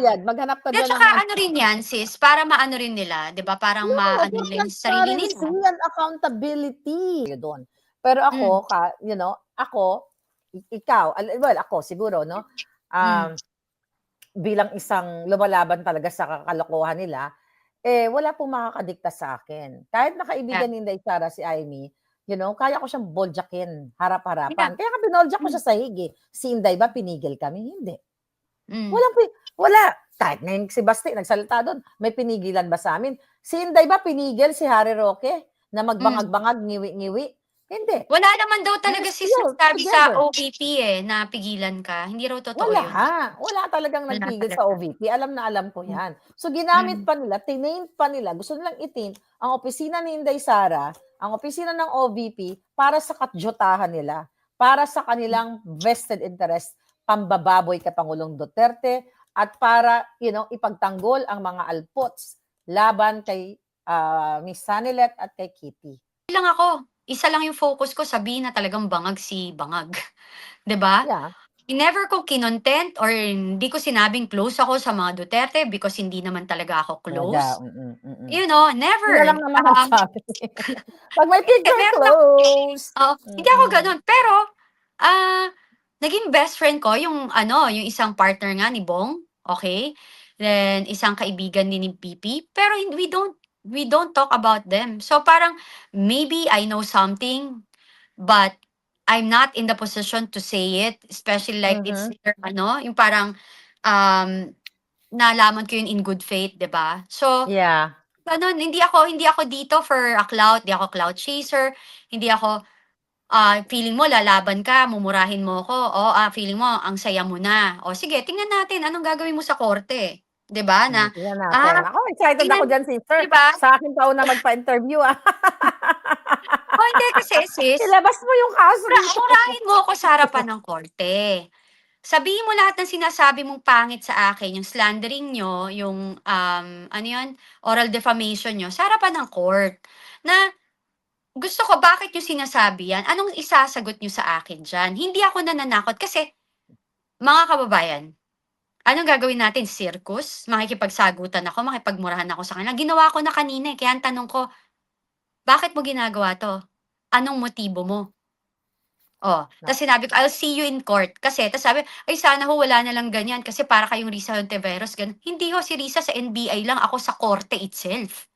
bayad. Maghanap ka At dyan saka ng ano rin yan, sis, para maano rin nila, 'di ba? Parang No, maano yung sarili nila. and accountability. Doon. Pero ako, Hmm. ka, you know, ako, ikaw, well, ako siguro, no? Hmm. Um, bilang isang lumalaban talaga sa kalokohan nila, eh, wala pong makakadikta sa akin. Kahit Yeah. nakaibigan ni Inday Sara si Amy, you know, kaya ko siyang boljakin, Yeah. harap-harapan. Kaya ka binoljak ko Hmm. siya sa higi. Si Inday ba, pinigil kami? Hindi. Hmm. Walang, wala. Kahit ngayon si Basti, nagsalita doon, may pinigilan ba sa amin? Si Inday ba pinigil si Harry Roque na magbangag-bangag, ngiwi-ngiwi? Hindi. Wala naman daw talaga still nagsabi sa. OVP eh, na pigilan ka. Hindi raw totoo Wala. yun. Wala talagang Wala nagpigil talaga. sa OVP. Alam na alam ko yan. So ginamit Hmm. pa nila, tinaint pa nila, gusto nilang itin ang opisina ni Inday Sara, ang opisina ng OVP para sa katjotahan nila, para sa kanilang vested interest, pambababoy kay Pangulong Duterte, at para, you know, ipagtanggol ang mga alpots laban kay ah, Miss Sanilet at kay Kitty. lang ako. Isa lang yung focus ko, sabihin na talagang bangag si bangag. 'Di ba? Yeah. Never ko kinontent or hindi ko sinabing close ako sa mga Duterte because hindi naman talaga ako close. Mm-mm. You know, never. na lang naman Um. Pag may picture ako- close. Oo, hindi ako gano'n. Pero, ah, naging best friend ko yung ano, yung isang partner nga ni Bong, okay? Then isang kaibigan din ni PP, pero hin- we don't we don't talk about them. So parang maybe I know something, but I'm not in the position to say it, especially like it's Mhm. their, ano, yung parang um nalaman ko yun in good faith, 'di ba? So Yeah. Gano'n, hindi ako hindi ako dito for a clout, hindi ako clout chaser, hindi ako, ah, feeling mo lalaban ka, mumurahin mo ako, o, ah, feeling mo ang saya mo na, o sige tingnan natin anong gagawin mo sa korte, 'di ba na, Hmm, tingnan natin. ah, Ako, excited tingnan ako dyan, sister. 'di ba? Sa akin pa una magpa-interview, ah. O hindi kasi sis, Ilabas mo yung kaso mura dito. murahin mo ako sa harapan ng korte. Sabihin mo lahat ng sinasabi mong pangit sa akin, yung slandering niyo, yung, um, ano yun, oral defamation niyo sa harapan ng court, na gusto ko bakit niyo sinasabi yan, anong isasagot niyo sa akin diyan. Hindi ako nananakot kasi, mga kababayan, anong gagawin natin, circus? Makikipagsagutan ako, makipagmurahan ako sa kanila. Ginawa ko na kanina, eh, kaya ang tanong ko, bakit mo ginagawa 'to? Anong motibo mo? Oh, tas sinabi ko, "I'll see you in court." Kasi tas sabi, "Ay sana ho wala na lang ganyan kasi para kayong Risa Hontiveros gano'n." Hindi ho si Risa sa NBI lang, ako sa korte itself.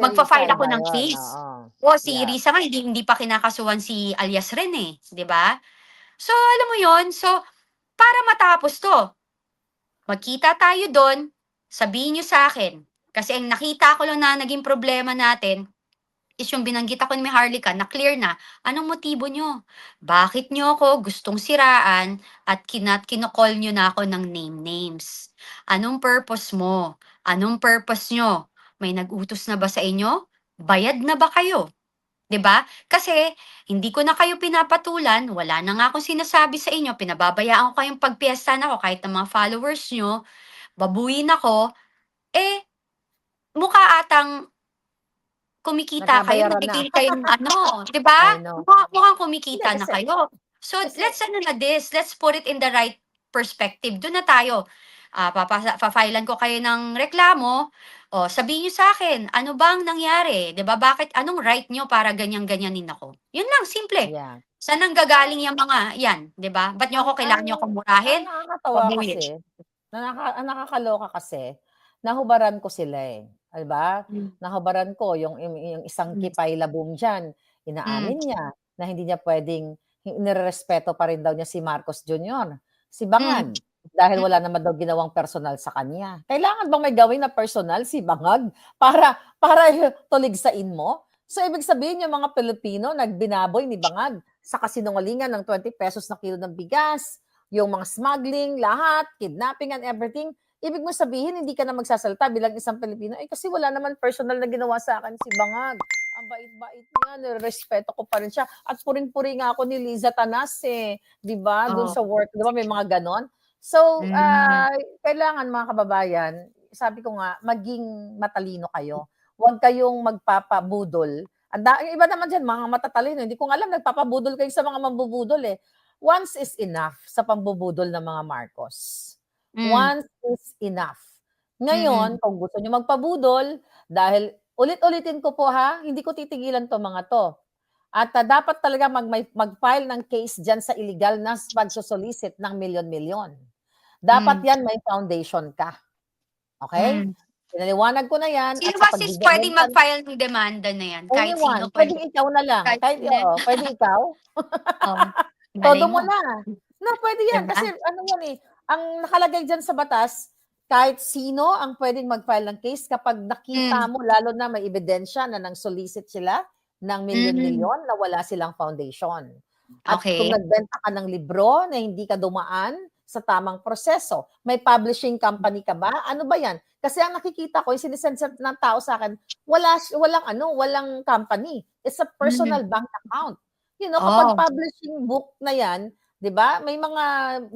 Magfa-file ako ng case. O si Yeah. Risa nga hindi hindi pa kinakasuhan si alias rin, eh, 'di ba? So, alam mo 'yun, so para matapos 'to, magkita tayo do'n, sabihin niyo sa akin, kasi ang nakita ko lang na naging problema natin is yung binanggit ako ni Harlika na clear na, anong motibo niyo? Bakit niyo ako gustong siraan at kinat kino-call niyo na ako ng name names? Anong purpose mo? Anong purpose niyo? May nag-utos na ba sa inyo? Bayad na ba kayo? 'Di ba? Kasi hindi ko na kayo pinapatulan, wala na nga akong sinasabi sa inyo, pinababayaan ko kayong pagpiyastahan ako kahit ang mga followers niyo, babuyin ako, eh, mukha atang kumikita kayo, na. natigil kayong ano, 'di ba? Mukha mukhang kumikita na kayo. So, let's ano na this, let's put it in the right perspective. Do'n na tayo. Ah, papasa fa-filean ko kayo ng reklamo, o sabihin niyo sa akin, ano bang nangyari, 'di ba? Bakit anong right niyo para ganyan-ganyanin ako? 'Yun lang, simple. Yeah. Saan nanggagaling yang mga 'yan, 'di ba? Ba't niyo ako Ang kailangan niyo akong ang murahin? nakakatawa kasi, nakaka ang nakakaloka kasi, nahubaran ko sila, eh, 'di ba? Hmm. Nahubaran ko yung yung yung isang Hmm. Kipay Labong diyan, Hmm. inaamin niya na hindi niya puwedeng hi nirerespeto pa rin daw niya si Marcos Jr., si Hmm. Bangag, dahil wala naman daw ginawang personal sa kanya. Kailangan bang may gawin na personal si Bangag para para tuligsain mo? So, ibig sabihin yung mga Pilipino nagbinaboy ni Bangag sa kasinungalingan ng ₱20 na kilo ng bigas, yung mga smuggling, lahat, kidnapping and everything. Ibig mo sabihin hindi ka na magsasalita bilang isang Pilipino, "Eh, kasi wala naman personal na ginawa sa akin si Bangag. Ang bait-bait niya, nirerespeto ko pa rin siya." At puring-puri nga ako ni Liza Tanas, eh, 'di ba, dun Oo. sa work, 'di ba may mga gano'n? So, Hmm. ah, kailangan mga kababayan, sabi ko nga, maging matalino kayo. Huwag kayong magpapabudol. Ang iba naman diyan mga matatalino, hindi ko alam nagpapabudol kayo sa mga mambubudol, eh. Once is enough sa pambubudol ng mga Marcos. Mm. Once is enough. Ngayon, kung gusto nyo magpabudol, dahil ulit-ulitin ko po ha, hindi ko titigilan to mga to. At ah, dapat talaga mag, mag-file ng case dyan sa illegal na pagsosolicit ng milyon-milyon. Dapat Mm. yan may foundation ka. Okay? Mm. Pinaliwanag ko na yan. Sino ba sis pwedeng ng- mag-file ng demanda na yan? Kahit one. sino pwede. ikaw na lang. Kahit Kahit, oo, pwede ikaw. Oh, Todo mo na. No, pwede yan. Diba? Kasi ano yan eh, ang nakalagay dyan sa batas, kahit sino ang pwedeng mag-file ng case kapag nakita Mm. mo, lalo na may ebidensya na nang solicit sila ng milyon-milyon na wala silang foundation. At Okay. kung nagbenta ka ng libro na hindi ka dumaan sa tamang proseso, may publishing company ka ba? Ano ba yan? Kasi ang nakikita ko, yung sinisend ng tao sa akin, wala, walang ano, walang company. It's a personal bank account. You know, kapag Oh. publishing book na yan, 'di ba? May mga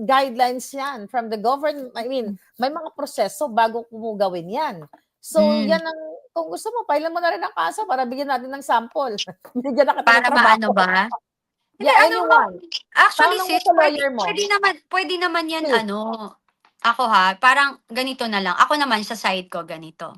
guidelines 'yan from the government. I mean, may mga proseso bago mo gawin 'yan. So, Mm. 'yan ang kung gusto mo, pailan mo na rin ang kaso para bigyan natin ng sample. Bigyan na kita Para trabaho. maano ba? Hindi, Yeah, ano anyone. Actually, mo sis, sa pwede, lawyer mo. pwede naman, pwede naman yan, Please. ano, ako ha, parang ganito na lang. Ako naman, sa side ko, ganito.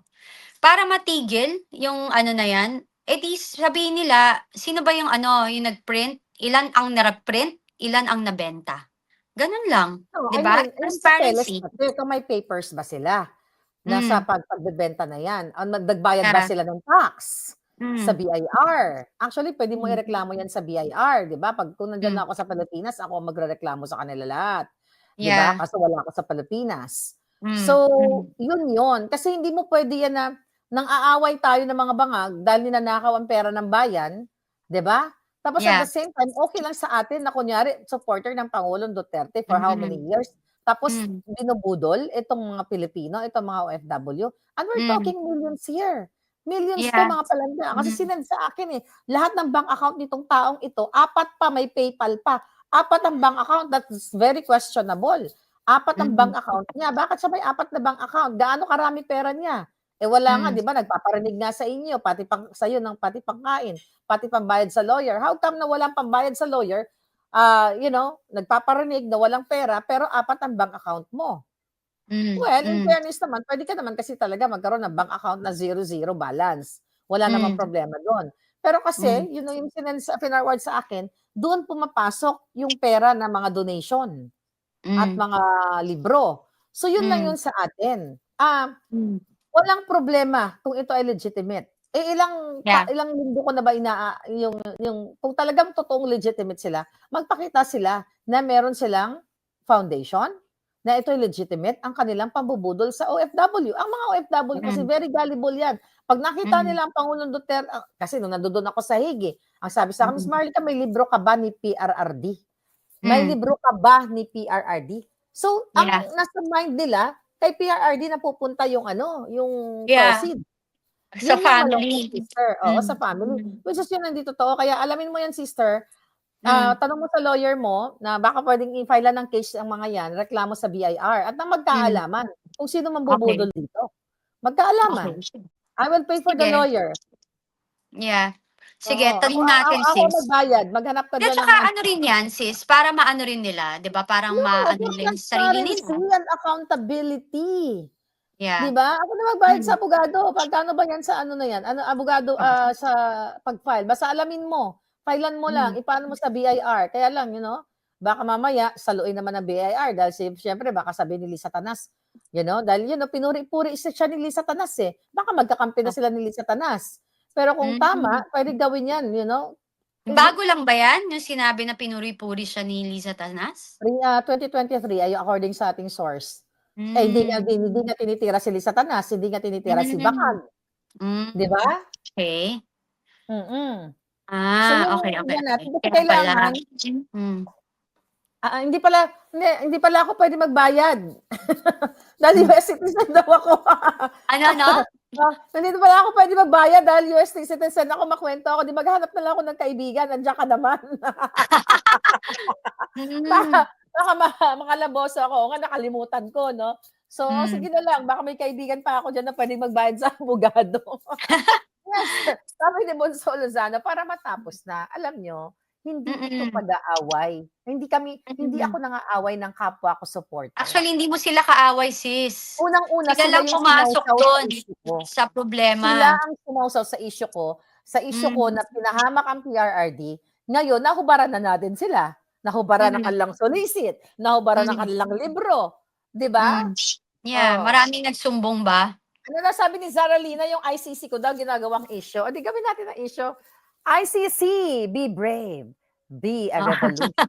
Para matigil yung ano na yan, edi sabihin nila, sino ba yung ano, yung nag-print, ilan ang naraprint, ilan ang nabenta. Ganun lang. No, Di ba? sa Transparency. Teles, kasi kung may papers ba sila na sa Mm. pag pagbebenta na yan? Ang nagbayad ba sila ng tax? Mm. sa BIR. Actually, pwede mo Mm. ireklamo yan sa BIR, 'di ba? Pag kung nandiyan Mm. na ako sa Pilipinas, ako ang magrereklamo sa kanila lahat, 'di Yeah. ba? Kasi wala ako sa Pilipinas. Mm. So, Mm. yun 'yon. Kasi hindi mo pwede yan na nang aaway tayo ng mga bangag dahil ninanakaw ang pera ng bayan, 'di ba? Tapos Yeah. at the same time, okay lang sa atin na kunyari supporter ng Pangulong Duterte for how many years. Tapos Mm. binubudol itong mga Pilipino, itong mga OFW. And we're Mm. talking millions here. Millions to Yeah. mga palanda. Kasi Mm. sinend sa akin eh. Lahat ng bank account nitong taong ito, apat pa, may PayPal pa. Apat ang bank account, that's very questionable. Apat ang Mm. bank account niya. Bakit siya may apat na bank account? Gaano karami pera niya? Eh wala nga, Mm. di ba? Nagpaparinig nga sa inyo, pati pang sa'yo ng pati pangkain, pati pambayad sa lawyer. How come na walang pambayad sa lawyer? Ah, you know, nagpaparinig na walang pera, pero apat ang bank account mo. Mm. Well, in Mm. fairness naman, pwede ka naman kasi talaga magkaroon ng bank account na zero-zero balance. Wala namang Mm. problema doon. Pero kasi, Mm. yun know, yung sinend sa sa akin, doon pumapasok yung pera ng mga donation at Mm. mga libro. So, yun lang yun sa atin. Ah, Mm. walang problema kung ito ay legitimate. Eh ilang Yeah. ilang linggo ko na ba ina yung yung kung talagang totoong legitimate sila, magpakita sila na meron silang foundation na ito ay legitimate ang kanilang pambubudol sa OFW. Ang mga OFW kasi Mm. very gullible yan. Pag nakita Mm. nila ang Pangulong Duterte, ah, kasi nung nandoon ako sa Higi, ang sabi sa akin, Miss Mm. Marlica, may libro ka ba ni PRRD? May Mm. libro ka ba ni PRRD? So, ang Yeah. nasa mind nila, kay PRRD na pupunta yung ano, yung Yeah. proceed. Sa Yun yung family. malungkot, sister. Oo, Mm. sa family. Mm. Which is yun hindi totoo. Kaya alamin mo yan, sister. Mm. Ah, tanong mo sa lawyer mo na baka pwedeng i-file ng case ang mga yan, reklamo sa BIR at nang magkaalaman kung sino man bubudol dito. Magkaalaman. Okay. I will pay for the Sige. lawyer. Yeah. Sige, Oo. tanong Ako- natin, ako, ako sis. magbayad. Maghanap ka dyan saka ng ano rin yan, sis, para maano rin nila, 'di ba? Parang Yeah, maano nila yung sarili nila. and accountability. Yeah. Di ba? Ako na magbayad Mm. sa abogado. Pagkano ba yan sa ano na yan? Ano, abogado ah, sa pag-file. Basta alamin mo. Filean mo lang. Mm. Ipaano mo sa BIR. Kaya lang, you know, baka mamaya, saluin naman ng BIR. Dahil si, syempre, baka sabi ni Lisa Tanas. You know, dahil yun, know, pinuri-puri siya ni Lisa Tanas eh. Baka magkakampi na sila ni Lisa Tanas. Pero kung Mm. tama, pwede gawin yan, you know. Bago lang ba yan, yung sinabi na pinuri-puri siya ni Liza Tanas? Ah, 2023, ay according sa ating source. Eh, hindi nga, Mm. hindi nga tinitira si Lisa Tanas, hindi nga tinitira si Mm. Bakag. Mm. Di ba? Okay. Mm-mm. Ah, So, yun okay. ganap. okay. Kasi Kaya kailangan- pala. Mm. Ah, hindi pala hindi, hindi pala ako pwede magbayad. dahil Hmm. US citizen daw ako. Ano, no? Ah, hindi pala ako pwede magbayad dahil US citizen ako makwento ako. Di maghanap na lang ako ng kaibigan. Nandiyan ka naman. Mm. baka baka ma- makalaboso ako. O nga nakalimutan ko, no? So, Mm. sige na lang. Baka may kaibigan pa ako dyan na pwede magbayad sa abogado. Yes. Sabi ni Bonso Lozano, para matapos na, alam nyo, Hindi ito Mm. pag-aaway. Hindi kami hindi Mm. ako nangaaway ng kapwa ko supporter. Actually, hindi mo sila kaaway, sis. Unang-una Sila sila lang pumasok doon sa ko. sa Sila problema. ang sinawsaw sa issue ko. Sa issue ko Mm. na pinahamak ang PRRD. Ngayon, nahubaran na natin sila. Nahubaran Mm. kanilang solicit. Nahubaran Mm. kanilang libro. 'Di ba? Mm. Yeah, Oh. maraming nagsumbong ba? Ano na sabi ni Zara Lina, yung ICC ko daw ginagawang issue. O di gawin natin ang issue. ICC, be brave. Be a revolution.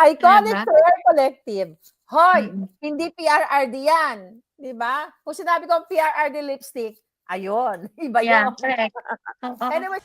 Iconic Diba? prayer collective. Hoy, Mm. hindi PRRD yan. Di ba? Kung sinabi ko PRRD lipstick, ayun. Iba Yeah, yun. Oo. Anyway,